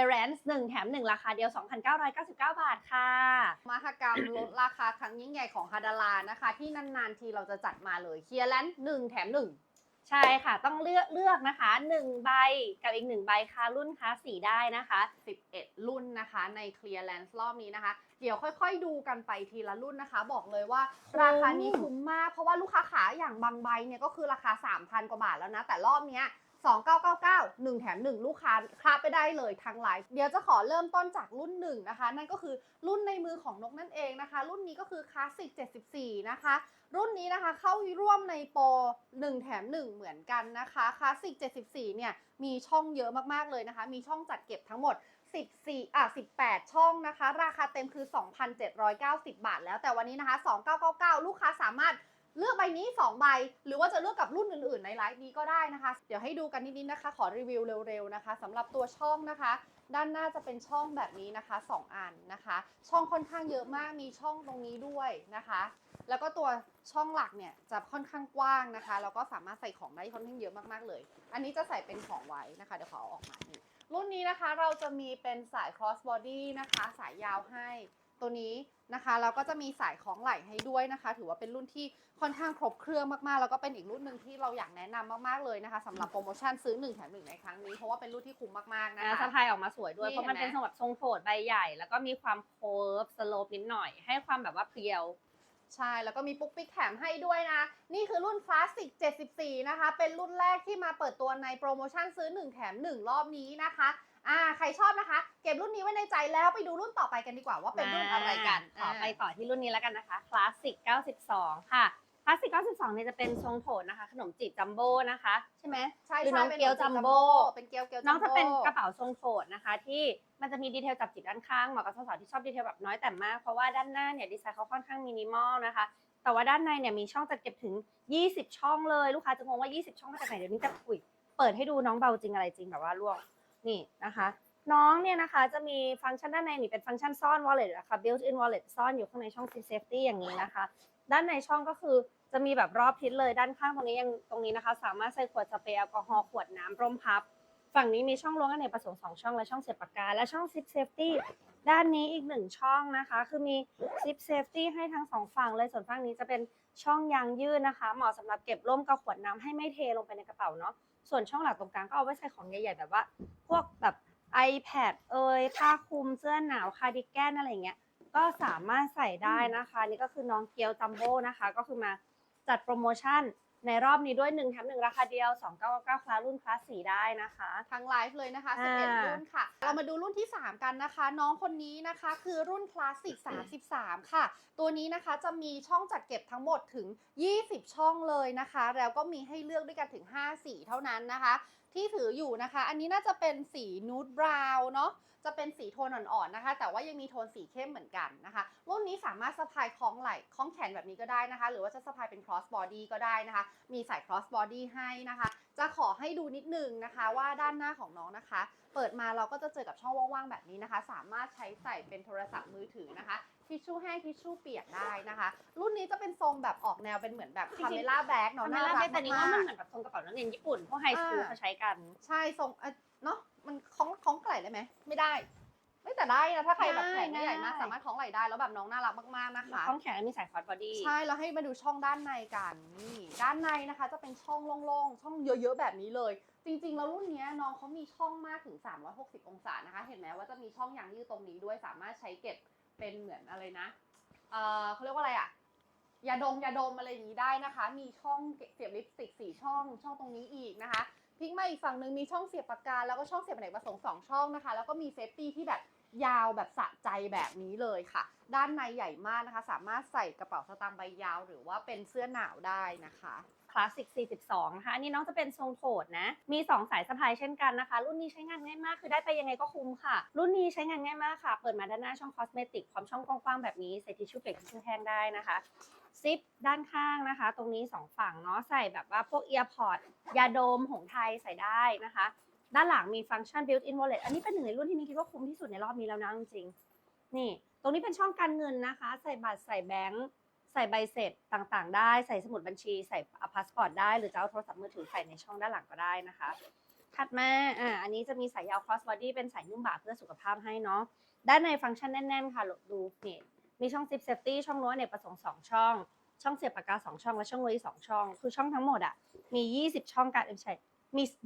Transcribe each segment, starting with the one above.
clearance 1 แถม 1 ราคาเดียว 2,999 บาทค่ะ มหกรรมลดราคาครั้งยิ่งใหญ่ของฮาดารานะคะ ที่นาน ๆ ทีเราจะจัดมาเลยเคลียร์แลนด์หนึ่งแถมหนึ่งใช่ค่ะ ต้องเลือกเลือกนะคะ 1 ใบกับอีก 1 ใบค่ะรุ่นค้าสีได้นะคะ 11 รุ่นนะคะใน Clearance รอบนี้นะคะ เดี๋ยวค่อยๆ ดูกันไปทีละรุ่นนะคะ บอกเลยว่าคุ้มราคานี้คุ้มมาก เพราะว่าลูกค้าขาอย่างบางใบเนี่ยก็คือราคา 3,000 กว่าบาทแล้วนะ แต่รอบเนี้ย 2999 1 แถม 1 ลูกค้าคลาไปได้เลยทั้งไลฟ์เดี๋ยวจะขอเริ่มต้นจากรุ่นหนึ่งนะคะ นั่นก็คือรุ่นในมือของนกนั่นเองนะคะ รุ่นนี้ก็คือคลาสสิก74 นะคะ รุ่นนี้นะคะเข้าร่วมในโปร1 แถม 1 เหมือนกันนะคะคลาสสิก74 เนี่ยมีช่องเยอะมากๆเลยนะคะ มีช่องจัดเก็บทั้งหมด14อะ18 ช่องนะคะ ราคาเต็มคือ 2,790 บาท แล้วแต่วันนี้นะคะ 2999 ลูกค้าสามารถ เลือกใบนี้ 2 ใบ หรือว่าจะเลือกกับรุ่นอื่นๆ ในไลฟ์นี้ก็ได้นะคะ เดี๋ยวให้ดูกันนิดๆนะคะ ขอรีวิวเร็วๆนะคะสำหรับตัวช่องนะคะ ด้านหน้าจะเป็นช่องแบบนี้นะคะ 2 อันนะคะ ช่องค่อนข้างเยอะมากมีช่องตรงนี้ด้วยนะคะ แล้วก็ตัวช่องหลักเนี่ยจะค่อนข้างกว้างนะคะแล้วก็สามารถใส่ของได้ค่อนข้างเยอะมากๆเลย อันนี้จะใส่เป็นของไว้นะคะเดี๋ยวขอเอาออกมานี่รุ่นนี้นะคะเราจะมีเป็นสาย cross body นะคะ สายยาวให้ ตัวนี้นะคะแล้วก็จะมีสายของไหล่ให้ด้วยนะคะ ถือว่าเป็นรุ่นที่ค่อนข้างครบเครื่องมากๆ แล้วก็เป็นอีกรุ่นหนึ่งที่เราอยากแนะนำมากๆเลยนะคะสำหรับโปรโมชั่นซื้อ1แถม1ในครั้งนี้เพราะว่าเป็นรุ่นที่คุ้มมากๆนะนะคะคะสะพายออกมาสวยด้วยนี่เพราะมันเห็นไหมเป็นทรงแบบทรงโถดใบใหญ่ แล้วก็มีความโคฟสโลปนิดหน่อย ให้ความแบบว่าเพรียวใช่ แล้วก็มีปุ๊กปิ๊กแถมให้ด้วยนะ นี่คือรุ่นคลาสสิก 74 นะคะ เป็นรุ่นแรกที่มาเปิดตัวในโปรโมชั่นซื้อ 1 แถม 1 รอบนี้นะคะ อ่าใครชอบนะคะ เก็บรุ่นนี้ไว้ในใจแล้วไปดูรุ่นต่อไปกันดีกว่าว่าเป็นรุ่นอะไรกันขอไปต่อที่รุ่นนี้แล้วกันนะคะคลาสสิก 92 ค่ะคลาสสิก 92 เนี่ยจะเป็นทรงโถดนะคะ ขนมจีบจัมโบ้นะคะ ใช่ไหมใช่หรือใช่น้องป็เกี๊ยวจัมโบ้เป็นเกี๊ยวเกี๊ยวจัมโบ้น้องจะเป็นกระเป๋าทรงโถดนะคะ ที่มันจะมีดีเทลจับจิบด้านข้างเหมาะกับสาวๆที่ชอบดีเทลแบบน้อยแต่มาก เพราะว่าด้านหน้าเนี่ยดีไซน์เขาค่อนข้างมินิมอลนะคะแต่ว่าด้านในเนี่ยมีช่องจัดเก็บถึง 20 ช่องเลย ลูกค้าจะงงว่า 20 ช่องมาจากไหนเดี๋ยวนี้จะอุยเปิดให้ดูน้องเบาจริงอะไรจริงแบบว่าล่วง นี่นะคะ น้องเนี่ยนะคะจะมีฟังก์ชันด้านในนี่เป็นฟังก์ชันซ่อน wallet นะคะ built in wallet ซ่อนอยู่ข้างในช่อง safety อย่างนี้นะคะ ด้านในช่องก็คือจะมีแบบรอบทิศเลยด้านข้างตรงนี้ยังตรงนี้นะคะ สามารถใส่ขวดสเปรย์แอลกอฮอล์ขวดน้ำร่มพับ ฝั่งนี้มีช่องล้วงอเนกประสงค์สองช่องและช่องเสียบปากกาและช่อง zip safety ด้านนี้อีกหนึ่งช่องนะคะ คือมี zip safety ให้ทั้งสองฝั่งเลยส่วนฝั่งนี้จะเป็นช่องยางยืดนะคะ เหมาะสำหรับเก็บร่มกับขวดน้ำให้ไม่เทลงไปในกระเป๋าเนาะ ส่วนช่องหลักตรงกลางก็เอาไว้ใส่ของใหญ่ๆแบบว่า พวกแบบ iPad เอ่ยผ้าคลุมเสื้อหนาวคาร์ดิแกนอะไรเงี้ยก็สามารถใส่ได้นะคะ นี่ก็คือน้องเกียวจัมโบ้นะคะ ก็คือมาจัดโปรโมชั่น ในรอบนี้ด้วย1แถม1ราคาเดียว 2999คลาสรุ่นคลาสสีได้นะคะ ทั้งไลฟ์เลยนะคะอ่า11รุ่นค่ะ เรามาดูรุ่นที่ 3 กันนะคะ น้องคนนี้นะคะคือรุ่นคลาสสิก33 ค่ะ ตัวนี้นะคะจะมีช่องจัดเก็บทั้งหมดถึง 20 ช่องเลยนะคะ แล้วก็มีให้เลือกด้วยกันถึง 5 สีเท่านั้นนะคะ ที่ถืออยู่นะคะ อันนี้น่าจะเป็นสีนูดบราวน์เนาะจะเป็นสีโทนอ่อนๆนะคะ แต่ว่ายังมีโทนสีเข้มเหมือนกันนะคะ รุ่นนี้สามารถสะพายคล้องไหล่คล้องแขนแบบนี้ก็ได้นะคะ หรือว่าจะสะพายเป็น cross body ก็ได้นะคะ มีใส่ cross body ให้นะคะ จะขอให้ดูนิดนึงนะคะ ว่าด้านหน้าของน้องนะคะ เปิดมาเราก็จะเจอกับช่องว่างๆแบบนี้นะคะ สามารถใช้ใส่เป็นโทรศัพท์มือถือนะคะ ทิชชู่แห้งทิชชู่เปียกได้นะคะ รุ่นนี้จะเป็นทรงแบบออกแนวเป็นเหมือนแบบจริงๆคาเมล่าแบ็กทำเนาะไมน่าล่ะรักไม่แต่นี้ว่ามันมากเหมือนแบบทรงกระเป๋านักเรียนญี่ปุ่นพวกไฮสคูลอ่าเขาใช้กันๆใช่ทรงเอ่อเนาะมันคล้องคล้องไหล่ได้ไหมไม่ได้ไม่แต่ได้นะถ้าใครแบบแขนไม่ใหญ่มากได้สามารถคล้องไหล่ได้แล้วแบบน้องน่ารักมากๆนะคะข้องแขนมีสายคอร์ดบอดี้ใช่แล้วให้มาดูช่องด้านในกันนี่ด้านในนะคะ จะเป็นช่องโล่งๆช่องเยอะๆแบบนี้เลย จริงๆแล้วรุ่นเนี้ยน้องเขามีช่องมากถึง 360 องศานะคะ เห็นไหมว่าจะมีช่องยางยืดตรงนี้ด้วยสามารถใช้เก็บ เป็นเหมือนอะไรนะ เออเขาเรียกว่าอะไรอะยาดมยาดมอะไรอย่างนี้ได้นะคะ มีช่องเสียบลิปสติกสี่ช่องช่องตรงนี้อีกนะคะพลิกมาอีกฝั่งหนึ่งมีช่องเสียบปากกาแล้วก็ช่องเสียบอเนกประสงค์สองช่องนะคะ แล้วก็มีเซฟตี้ที่แบบยาวแบบสะใจแบบนี้เลยค่ะ ด้านในใหญ่มากนะคะ สามารถใส่กระเป๋าสตางค์ใบยาว หรือว่าเป็นเสื้อหนาวได้นะคะ คลาสสิก42นะคะอันนี้น้องจะเป็นทรงโถดนะ มี 2 สายสะพายเช่นกันนะคะ รุ่นนี้ใช้งานง่ายมาก คือได้ไปยังไงก็คุ้มค่ะ รุ่นนี้ใช้งานง่ายมากค่ะ เปิดมาด้านหน้าช่องคอสเมติกพร้อมช่องกว้างๆแบบนี้ใส่ทิชชู่เปียกทิชชู่แห้งได้นะคะซิปด้านข้างนะคะ ตรงนี้ 2 ฝั่งเนาะใส่แบบว่าพวกเอียร์พอร์ตยาดมหงไทยใส่ได้นะคะ ด้านหลังมีฟังก์ชัน built-in wallet อันนี้เป็นหนึ่งในรุ่นที่นี่คิดว่าคุ้มที่สุดในรอบนี้แล้วนะจริงๆนี่ ตรงนี้เป็นช่องการเงินนะคะ ใส่บัตรใส่แบงค์ ใส่ใบเสร็จต่างๆ ได้ใส่สมุดบัญชีใส่พาสปอร์ตได้หรือจะเอาโทรศัพท์มือถือใส่ในช่องด้านหลังก็ได้นะคะไทถัดมาอ่าอันนี้จะมีสายยาว cross body เป็นสายนุ่มบ่าเพื่อสุขภาพให้เนาะด้านในฟังก์ชันแน่น ๆ ค่ะดูนี่มีช่อง zip safety ช่องรั้วเนี่ยประสงค์สองช่อง ช่องเสียบปากกาสองช่องและช่องรั้วอีกสองช่อง คือช่องทั้งหมดอะมี 20 ช่องการเอ้ยไม่ใช่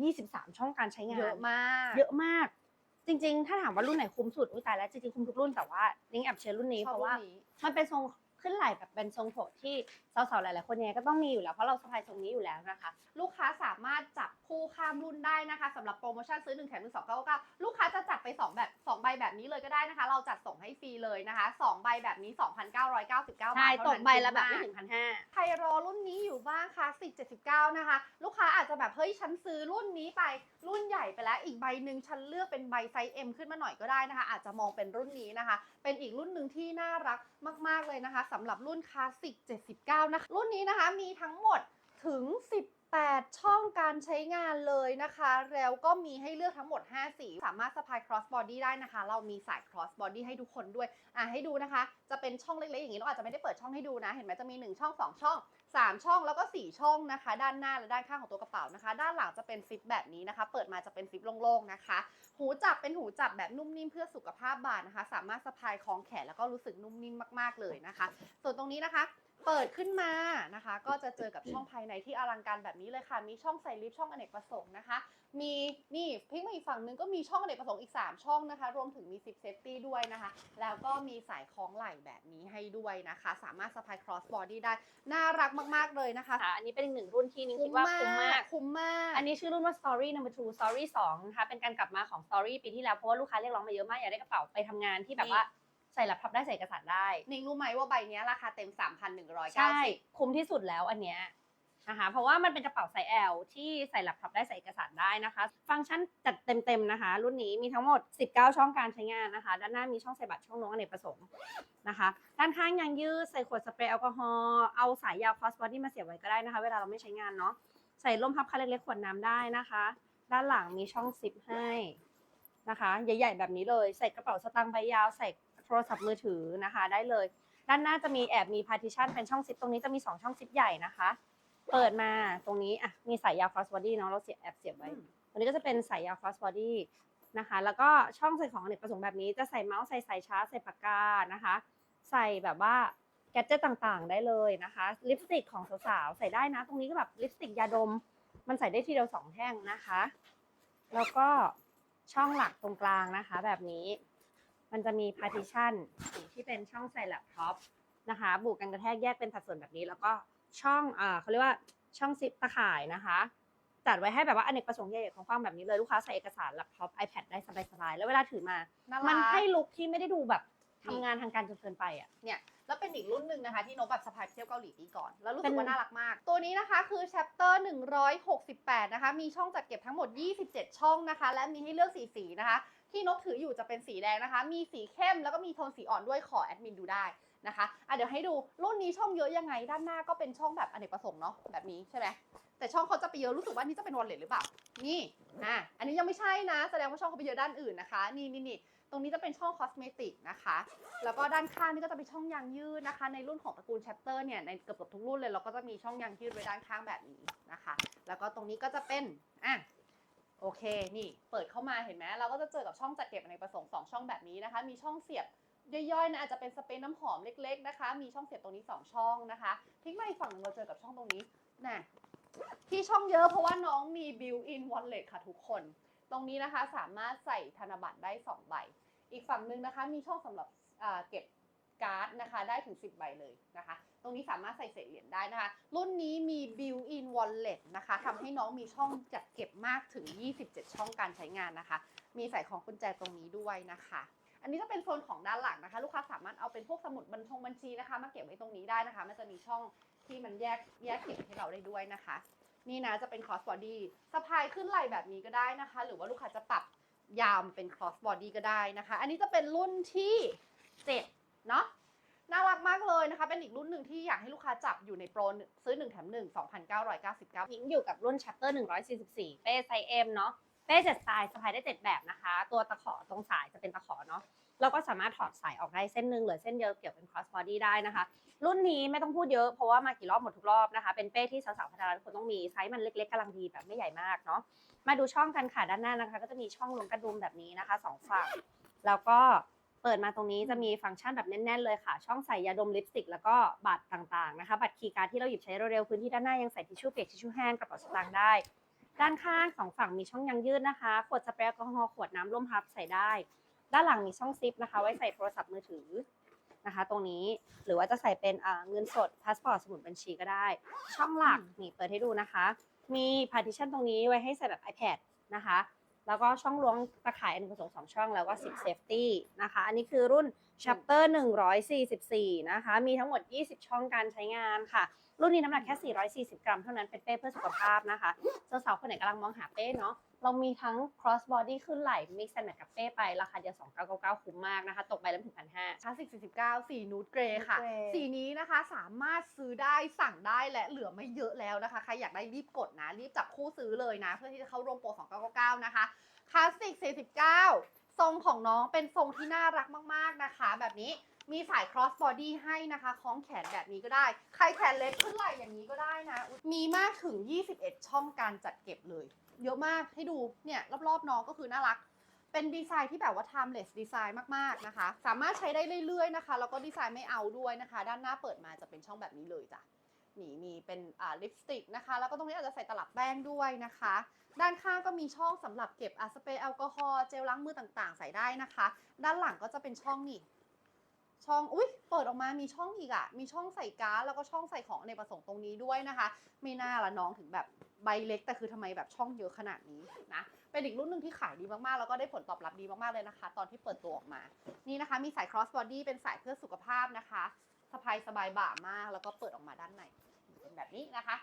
มี 23 ช่องการใช้งานเยอะมาก เยอะมากจริงๆ ถ้าถามว่ารุ่นไหนคุ้มสุด อุ้ยตายแล้ว จริงๆ คุ้มทุกรุ่นแต่ว่าลิงแอบเชียร์รุ่นนี้ชเพอบราะว่ารุ่นนี้มันเป็นทรง ขึ้นไหล่แบบเป็นทรงโถที่ สาวๆหลายๆคนยังไงก็ต้องมีอยู่แล้วเพราะเราสะพายทรงนี้อยู่แล้วนะคะ ลูกค้าสามารถจับคู่ข้ามรุ่นได้นะคะสำหรับโปรโมชั่นซื้อ1แถม1 2 9 9ลูกค้าจะจัดไป 2 แบบ 2 ใบแบบนี้เลยก็ได้นะคะ เราจัดส่งให้ฟรีเลยนะคะ 2 ใบแบบนี้ 2,999 บาทใช่เท่าตนั้นกใบละแบบคุ้ไม่มากถึงพันห้าใครรอรุ่นนี้อยู่บ้างคะ1079 นะคะ ลูกค้าอาจจะแบบเฮ้ยฉันซื้อรุ่นนี้ไปรุ่นใหญ่ไปแล้วอีกใบหนึ่งฉันเลือกเป็นใบไซส์ M ขึ้นมาหน่อยก็ได้นะคะ อาจจะมองเป็นรุ่นนี้นะคะ เป็นอีกรุ่นหนึ่งที่น่ารักมาก ๆเลยนะคะสำหรับรุ่นคลาสสิก79นะคะรุ่นนี้นะคะมีทั้งหมดถึง 18 ช่องการใช้งานเลยนะคะ แล้วก็มีให้เลือกทั้งหมด 5 สี สามารถสะพาย cross body ได้นะคะ เรามีสาย cross body ให้ทุกคนด้วย อะให้ดูนะคะ จะเป็นช่องเล็กๆอย่างนี้ เราอาจจะไม่ได้เปิดช่องให้ดูนะ เห็นไหมจะมี 1 ช่อง 2 ช่อง 3 ช่องแล้วก็ 4 ช่องนะคะ ด้านหน้าและด้านข้างของตัวกระเป๋านะคะ ด้านหลังจะเป็นซิปแบบนี้นะคะ เปิดมาจะเป็นซิปโล่งๆนะคะ หูจับเป็นหูจับแบบนุ่มนิ่มเพื่อสุขภาพบ่านะคะ สามารถสะพายคล้องแขนแล้วก็รู้สึกนุ่มนิ่มมากๆเลยนะคะ ส่วนตรงนี้นะคะ เปิดขึ้นมานะคะ ก็จะเจอกับช่องภายในที่อลังการแบบนี้เลยค่ะ มีช่องใส่ลิฟต์ช่องอเนกประสงค์นะคะ มีนี่พลิกมาอีกฝั่งหนึงก็มีช่องอเนกประสงค์อีก 3 ช่องนะคะ รวมถึงมีซิปเซฟตี้ด้วยนะคะ แล้วก็มีสายคล้องไหล่แบบนี้ให้ด้วยนะคะ สามารถสะพาย cross body ได้ น่ารักมาก ๆ เลยนะคะค่ะอันนี้เป็นอีกหนึ่งรุ่นที่นิ้งคิดว่าคุ้มมาก คุ้มมาก อันนี้ชื่อรุ่นว่า Story Number Two Story 2นะคะ เป็นการกลับมาของ Story ปีที่แล้ว เพราะว่าลูกค้าเรียกร้องมาเยอะมากอยากได้กระเป๋าไปทำงานที่แบบว่า ใส่แล็ปท็อปได้ใส่เอกสารได้นิงรู้ไหมว่าใบเนี้ยราคาเต็ม 3,190ใช่คุ้มที่สุดแล้วอันเนี้ยนะคะเพราะว่ามันเป็นกระเป๋าไซส์ L ที่ใส่แล็ปท็อปได้ใส่เอกสารได้นะคะ ฟังก์ชันจัดเต็มๆนะคะ รุ่นนี้มีทั้งหมด 19 ช่องการใช้งานนะคะ ด้านหน้ามีช่องใส่บัตรช่องน้องอเนกประสงค์นะคะ ด้านข้างยางยืดใส่ขวดสเปรย์แอลกอฮอล์เอาสายยาว cross body มาเสียบไว้ก็ได้นะคะ เวลาเราไม่ใช้งานเนาะใส่ร่มพับคันเล็กๆขวดน้ำได้นะคะ ด้านหลังมีช่องซิปให้นะคะ ใหญ่ๆแบบนี้เลย ใส่กระเป๋าสตางค์ใบยาวใส่โท รศัพท์มือถือนะคะ ได้เลย ด้านหน้าจะมีแอบมี partition เป็นช่องซิปตรงนี้จะมี 2 ช่องซิปใหญ่นะคะ เปิดมาตรงนี้อะมีสายยาว cross body เนาะเราเสียบแอบเสียบไว้อืมตรงนี้ก็จะเป็นสายยาว cross body นะคะ แล้วก็ช่องใส่ของอเนกประสงค์แบบนี้จะใส่เมาส์ใส่สายชาร์จใส่ปากกานะคะ ใส่แบบว่าแกดเจิตต่างๆ ได้เลยนะคะ ลิปสติกของสาวๆใส่ได้นะ ตรงนี้ก็แบบลิปสติกยาดม มันใส่ได้ทีเดียวสองแท่งนะคะ แล้วก็ช่องหลักตรงกลางนะคะ แบบนี้ มันจะมี partition ที่เป็นช่องใส่แล็ปท็อปนะคะบุกกันกระแทกแยกเป็นสัดส่วนแบบนี้ แล้วก็ช่องอ่าเขาเรียกว่าช่องซิปตะข่ายนะคะจัดไว้ให้แบบว่าอเนกประสงค์ใหญ่ๆของความแบบนี้เลยลูกค้าใส่เอกสารแล็ปท็อป iPad ได้สบายๆ แล้วเวลาถือมาน่ามันรักให้ลุคที่ไม่ได้ดูแบบนี่ทำงานทางการจนเกินไปอะเนี่ยแล้วเป็นอีกรุ่นหนึ่งนะคะ ที่นกแบบสะพายไปเที่ยวเกาหลีปีก่อน แล้วรู้เป็สึกนว่าน่ารักมาก ตัวนี้นะคะคือ chapter 168 นะคะ มีช่องจัดเก็บทั้งหมด 27 ช่องนะคะ และมีให้เลือกสีสีนะคะ ที่นกถืออยู่จะเป็นสีแดงนะคะ มีสีเข้มแล้วก็มีโทนสีอ่อนด้วยขอแอดมินดูได้นะคะอะเดี๋ยวให้ดูรุ่นนี้ช่องเยอะยังไง ด้านหน้าก็เป็นช่องแบบอเนกประสงค์เนาะแบบนี้ใช่ไหมแต่ช่องเขาจะไปเยอะรู้สึกว่านี่จะเป็นวอลเล็ตหรือเปล่านี่อะอันนี้ยังไม่ใช่นะ แสดงว่าช่องเขาไปเยอะด้านอื่นนะคะ นี่นี่นี่ตรงนี้จะเป็นช่องคอสเมติกนะคะ แล้วก็ด้านข้างนี่ก็จะเป็นช่องยางยืดนะคะ ในรุ่นของตระกูลแชปเตอร์เนี่ยในเกือบๆทุกรุ่นเลยเราก็จะมีช่องยางยืดไว้ด้านข้างแบบนี้นะคะ แล้วก็ตรงนี้ก็จะเป็นอะ โอเค นี่ เปิดเข้ามาเห็นไหม เราก็จะเจอกับช่องจัดเก็บในประสงค์สองช่องแบบนี้นะคะ มีช่องเสียบย่อยๆนะ อาจจะเป็นสเปรย์น้ำหอมเล็กๆนะคะ มีช่องเสียบตรงนี้สองช่องนะคะพลิกมาอีกฝั่งหนึ่งเราเจอกับช่องตรงนี้น่ะที่ช่องเยอะเพราะว่าน้องมี built-in wallet ค่ะทุกคน ตรงนี้นะคะสามารถใส่ธนบัตรได้สองใบ อีกฝั่งหนึ่งนะคะ มีช่องสำหรับเก็บ การ์ดนะคะ ได้ถึง 10 ใบเลยนะคะ ตรงนี้สามารถใส่เศษเหรียญได้นะคะ รุ่นนี้มี built-in wallet นะคะทำให้น้องมีช่องจัดเก็บมากถึง 27 ช่องการใช้งานนะคะ มีใส่ของกุญแจตรงนี้ด้วยนะคะอันนี้จะเป็นโซนของด้านหลังนะคะ ลูกค้าสามารถเอาเป็นพวกสมุดบัญชงบัญชีนะคะ มาเก็บไว้ตรงนี้ได้นะคะ มันจะมีช่องที่มันแยกแยกเก็บให้เราได้ด้วยนะคะ นี่นะจะเป็น cross body สะพายขึ้นไหล่แบบนี้ก็ได้นะคะ หรือว่าลูกค้าจะปรับยามเป็น cross body ก็ได้นะคะ อันนี้จะเป็นรุ่นที่เจ็ดเนาะ น่ารักมากเลยนะคะ เป็นอีกรุ่นหนึ่งที่อยากให้ลูกค้าจับอยู่ในโปรซื้อ 1 แถม 1 2,999พิงอยู่กับรุ่น chapter 144 เป้ไซส์ M เนาะเป้เจ็ดสไตล์สะพายได้เจ็ดแบบนะคะ ตัวตะขอตรงสายจะเป็นตะขอเนาะเราก็สามารถถอดสายออกได้เส้นหนึ่งเหลือเส้นเดียวเกี่ยวเป็น cross body ได้นะคะ รุ่นนี้ไม่ต้องพูดเยอะเพราะว่ามากี่รอบหมดทุกรอบนะคะ เป็นเป้ที่สาวๆพัฒนาทุกคนต้องมีไซส์มันเล็กๆกำลังดีแบบไม่ใหญ่มากเนาะมาดูช่องกันค่ะด้านหน้านะคะ ก็จะมีช่องลงกระดุมแบบนี้นะคะสองฝั่งแล้วก็ เปิดมาตรงนี้จะมีฟังก์ชันแบบแน่นๆเลยค่ะ ช่องใส่ยาดมลิปสติกแล้วก็บัตรต่างๆนะคะ บัตรคีย์การ์ดที่เราหยิบใช้เร็วๆพื้นที่ด้านหน้ายังใส่ทิชชู่เปียกทิชชู่แห้งกระเป๋าสตางค์ได้ด้านข้างสองฝั่งมีช่องยางยืดนะคะ ขวดสเปรย์แอลกอฮอล์ขวดน้ำร่มพับใส่ได้ ด้านหลังมีช่องซิปนะคะ ไว้ใส่โทรศัพท์มือถือนะคะ ตรงนี้หรือว่าจะใส่เป็นเงินสดพาสปอร์ตสมุดบัญชีก็ได้ ช่องหลักนี่เปิดให้ดูนะคะ มี partition ตรงนี้ไว้ให้ใส่แบบ iPad นะคะ แล้วก็ช่องล้วงตะข่ายอันผสมสองช่องแล้วก็10 safety นะคะ อันนี้คือรุ่น chapter 144 นะคะ มีทั้งหมด 20 ช่องการใช้งานค่ะ รุ่นนี้น้ำหนักแค่ 440 กรัมเท่านั้นเป็นเป้เพื่อสุขภาพนะคะสาวๆคนไหนกำลังมองหาเป้เนาะ เรามีทั้ง cross body ขึ้นไหล่ mix and match กับเป้ไป ราคาเดียว2999 คุ้มมากนะคะ ตกไปแล้วถึงพันห้าคลาสสิก49 สีนูดเกรย์ค่ะ Nude Grey สีนี้นะคะสามารถซื้อได้สั่งได้และเหลือไม่เยอะแล้วนะคะ ใครอยากได้รีบกดนะ รีบจับคู่ซื้อเลยนะ เพื่อที่จะเข้าร่วมโปร 2999 นะคะ คลาสสิก49 ทรงของน้องเป็นทรงที่น่ารักมากๆนะคะ แบบนี้มีสาย cross body ให้นะคะ คล้องแขนแบบนี้ก็ได้ ใครแขนเล็กขึ้นไหล่อย่างนี้ก็ได้นะ มีมากถึง 21 ช่องการจัดเก็บเลย เยอะมากให้ดูเนี่ยรอบๆน้องก็คือน่ารัก เป็นดีไซน์ที่แบบว่า timeless ดีไซน์มากๆนะคะ สามารถใช้ได้เรื่อยๆนะคะแล้วก็ดีไซน์ไม่เอาด้วยนะคะ ด้านหน้าเปิดมาจะเป็นช่องแบบนี้เลยจ้ะนี่มีเป็นอ่าลิปสติกนะคะ แล้วก็ตรงนี้อาจจะใส่ตลับแป้งด้วยนะคะ ด้านข้างก็มีช่องสำหรับเก็บอาสเปรย์แอลกอฮอล์เจลล้างมือต่างๆ ใส่ได้นะคะ ด้านหลังก็จะเป็นช่องนี่ช่อง อุ้ยเปิดออกมามีช่องอีกอะมีช่องใส่การ์ดแล้วก็ช่องใส่ของในประสงค์ตรงนี้ด้วยนะคะ ไม่น่าละน้องถึงแบบ ใบเล็กแต่คือทำไมแบบช่องเยอะขนาดนี้นะ เป็นอีกรุ่นหนึ่งที่ขายดีมากๆ แล้วก็ได้ผลตอบรับดีมากๆเลยนะคะ ตอนที่เปิดตัวออกมา นี่นะคะ มีสาย cross body เป็นสายเพื่อสุขภาพนะคะสะพายสบายบ่ามาก แล้วก็เปิดออกมาด้านในเป็นแบบนี้นะคะ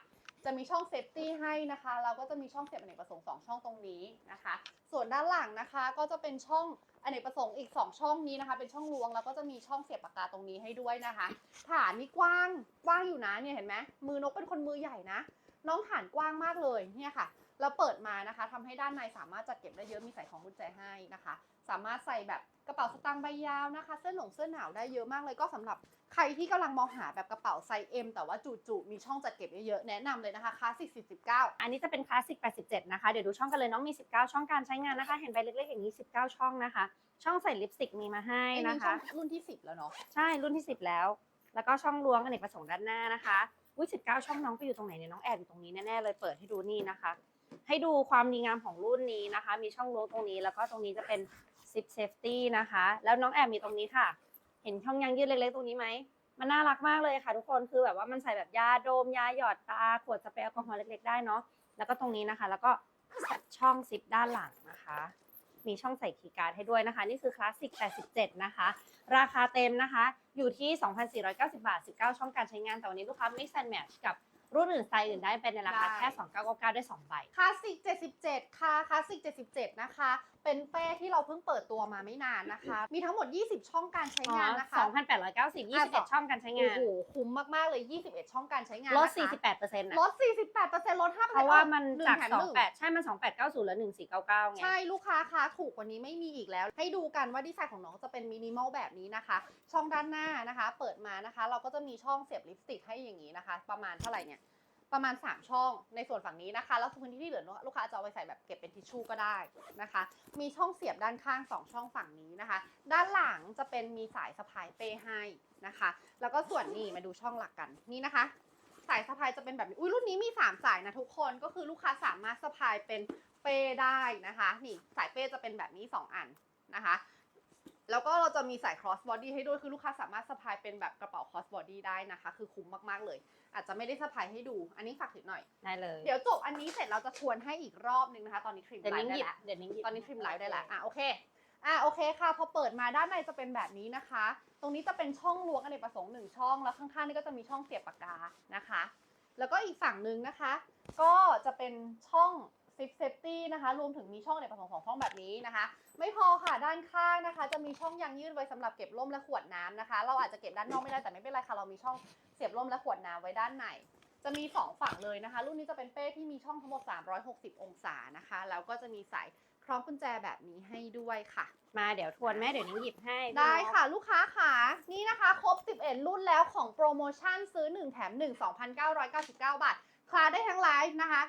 จะมีช่องเซฟตี้ให้นะคะแล้วก็จะมีช่องเสียบอเนกประสงค์สองช่องตรงนี้นะคะ ส่วนด้านหลังนะคะก็จะเป็นช่องอเนกประสงค์อีก 2 ช่องนี้นะคะ เป็นช่องลวงแล้วก็จะมีช่องเสียบปากกาตรงนี้ให้ด้วยนะคะ ฐานนี่กว้างกว้างอยู่นะเนี่ยเห็นไหมมือนกเป็นคนมือใหญ่นะ น้องฐานกว้างมากเลยเนี่ยค่ะแล้วเปิดมานะคะทำให้ด้านในสามารถจัดเก็บได้เยอะมีใส่ของกุญแจให้นะคะ สามารถใส่แบบกระเป๋าสตางค์ใบยาวนะคะ เสื้อหนงเสื้อหนาวได้เยอะมากเลยก็สำหรับใครที่กำลังมองหาแบบกระเป๋าไซส์ M แต่ว่าจุๆมีช่องจัดเก็บเยอะๆแนะนำเลยนะคะคลาสสิก49 อันนี้จะเป็นคลาสสิก87 นะคะ เดี๋ยวดูช่องกันเลยน้องมี 19 ช่องการใช้งานนะคะ เห็นใบเล็กๆอย่างนี้ 19 ช่องนะคะ ช่องใส่ลิปสติกมีมาให้ไอ้นะนี่ช่อคะงรุ่นที่ 10 แล้วเนาะใช่รุ่นที่ 10 แล้ว แล้วก็ช่องล้วงอเนกประสงค์ด้านหน้านะคะ อุ้ย19ช่องน้องไปอยู่ตรงไหนเนี่ยน้องแอบอยู่ตรงนี้แน่ๆเลยเปิดให้ดูนี่นะคะ ให้ดูความดีงามของรุ่นนี้นะคะ มีช่องล้วงตรงนี้แล้วก็ตรงนี้จะเป็น zip safety นะคะ แล้วน้องแอบมีตรงนี้ค่ะ เห็นช่องยางยืดเล็กๆ ตรงนี้ไหมมันน่ารักมากเลยค่ะทุกคนคือแบบว่ามันใส่แบบยาโดมยาหยอดตาขวดสเปรย์แอลกอฮอล์เล็กๆได้เนาะแล้วก็ตรงนี้นะคะ แล้วก็ช่องซิปด้านหลังนะคะ มีช่องใส่คีย์การ์ดให้ด้วยนะคะ นี่คือคลาสสิก87 นะคะ ราคาเต็มนะคะ อยู่ที่ 2,490 บาท 19 ช่องการใช้งาน แต่วันนี้ลูกค้าไม่แซนแมทช์กับรุ่นอื่นไซส์อื่นได้เป็นในราคาแค่ 2999 ได้2ใบ คลาสสิก77 ค่ะ คลาสสิก77 นะคะเป็นเป้ที่เราเพิ่งเปิดตัวมาไม่นานนะคะ มีทั้งหมด 20 ช่องการใช้งานนะคะอ๋อ2,890 21 ช่องการใช้โอ้งานโห คุ้มมาก ๆ เลย 21 ช่องการใช้งานลดนะคะ48%นะลด 48%ลด5%เพราะว่ามันหนึ่งจากแถมหนึ่ง28 ใช่ มัน 2890แล้ว1499ไง ใช่ ลูกค้าคะถูกกว่านี้ไม่มีอีกแล้ว ให้ดูกันว่าดีไซน์ของน้องจะเป็นมินิมอลแบบนี้นะคะ ช่องด้านหน้านะคะ เปิดมานะคะ เราก็จะมีช่องเสียบลิปสติกให้อย่างนี้นะคะ ประมาณเท่าไหร่เนี่ย ประมาณ 3 ช่องในส่วนฝั่งนี้นะคะแล้วพื้นที่ที่เหลือลูกค้าจะเอาไปใส่แบบเก็บเป็นทิชชู่ก็ได้นะคะ มีช่องเสียบด้านข้าง 2 ช่องฝั่งนี้นะคะ ด้านหลังจะเป็นมีสายสะพายเป้ให้นะคะ แล้วก็ส่วนนี้มาดูช่องหลักกันนี่นะคะ สายสะพายจะเป็นแบบนี้อุ้ยรุ่นนี้มี 3 สายนะทุกคนก็คือลูกค้าสามารถสะพายเป็นเป้ได้นะคะ นี่สายเป้จะเป็นแบบนี้ 2 อันนะคะ แล้วก็เราจะมีสาย cross body ให้ด้วยคือลูกค้าสามารถสะพายเป็นแบบกระเป๋า cross body ได้นะคะ คือคุ้มมากๆเลย อาจจะไม่ได้สะพายให้ดู อันนี้ฝากถือหน่อย ได้เลย เดี๋ยวจบอันนี้เสร็จเราจะทวนให้อีกรอบนึงนะคะ ตอนนี้ครีมเดี๋ยวไลนิ้งฟ์หได้ยิบแล้วเดี๋ยวนิ้งหยิบตอนนี้ทริมไลฟ์ได้แล้วอะโอเคอะโอเคค่ะ พอเปิดมาด้านในจะเป็นแบบนี้นะคะ ตรงนี้จะเป็นช่องล้วงอเนกประสงค์หนึ่งช่อง แล้วข้างๆนี่ก็จะมีช่องเสียบปากกานะคะ แล้วก็อีกฝั่งหนึ่งนะคะ ก็จะเป็นช่อง ซิปเซฟตี้นะคะ รวมถึงมีช่องอเนกประสงค์สองช่องแบบนี้นะคะ ไม่พอค่ะด้านข้างนะคะ จะมีช่องยางยืดไว้สำหรับเก็บร่มและขวดน้ำนะคะ เราอาจจะเก็บด้านนอกไม่ได้แต่ไม่เป็นไรค่ะ เรามีช่องเสียบร่มและขวดน้ำไว้ด้านในจะมี 2 ฝั่งเลยนะคะ รุ่นนี้จะเป็นเป้ที่มีช่องทั้งหมด 360 องศานะคะ แล้วก็จะมีสายคล้องกุญแจแบบนี้ให้ด้วยค่ะ มาเดี๋ยวทวนแม่เดี๋ยวนิ้งหยิบให้ได้ค่ะลูกค้าค่ะนี่นะคะ ครบ 11 รุ่นแล้วของโปรโมชั่นซื้อ 1 แถม 1 2,999 บาทคลาได้ทั้งไลฟ์นะคะ